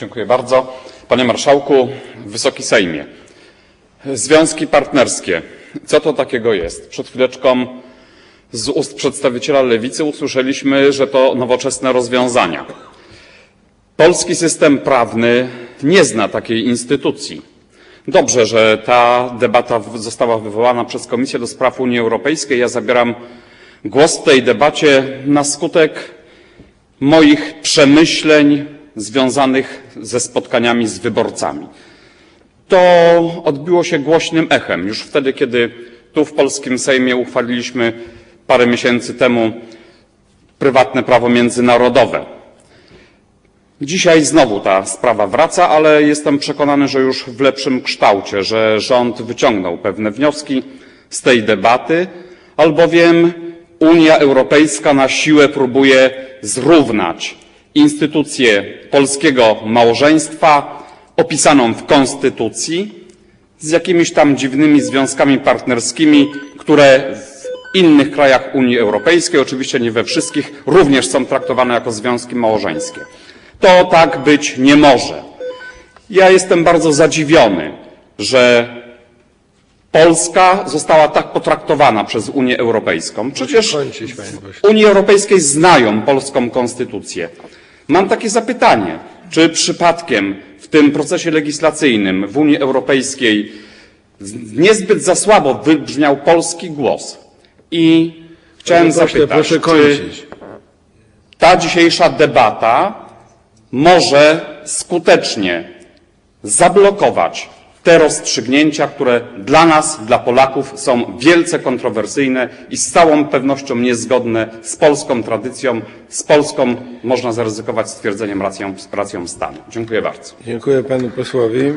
Dziękuję bardzo. Panie Marszałku, Wysoki Sejmie. Związki partnerskie. Co to takiego jest? Przed chwileczką z ust przedstawiciela lewicy usłyszeliśmy, że to nowoczesne rozwiązania. Polski system prawny nie zna takiej instytucji. Dobrze, że ta debata została wywołana przez Komisję do Spraw Unii Europejskiej. Ja zabieram głos w tej debacie na skutek moich przemyśleń związanych ze spotkaniami z wyborcami. To odbiło się głośnym echem już wtedy, kiedy tu w polskim Sejmie uchwaliliśmy parę miesięcy temu prywatne prawo międzynarodowe. Dzisiaj znowu ta sprawa wraca, ale jestem przekonany, że już w lepszym kształcie, że rząd wyciągnął pewne wnioski z tej debaty, albowiem Unia Europejska na siłę próbuje zrównać instytucję polskiego małżeństwa opisaną w Konstytucji z jakimiś tam dziwnymi związkami partnerskimi, które w innych krajach Unii Europejskiej, oczywiście nie we wszystkich, również są traktowane jako związki małżeńskie. To tak być nie może. Ja jestem bardzo zadziwiony, że Polska została tak potraktowana przez Unię Europejską. Przecież w Unii Europejskiej znają polską konstytucję. Mam takie zapytanie, czy przypadkiem w tym procesie legislacyjnym w Unii Europejskiej niezbyt za słabo wybrzmiał polski głos? I chciałem Panie pośle, zapytać, proszę czy kończyć. ta dzisiejsza debata może skutecznie zablokować te rozstrzygnięcia, które dla nas, dla Polaków są wielce kontrowersyjne i z całą pewnością niezgodne z polską tradycją, z polską, można zaryzykować stwierdzeniem, racją, racją stanu. Dziękuję bardzo. Dziękuję panu posłowi.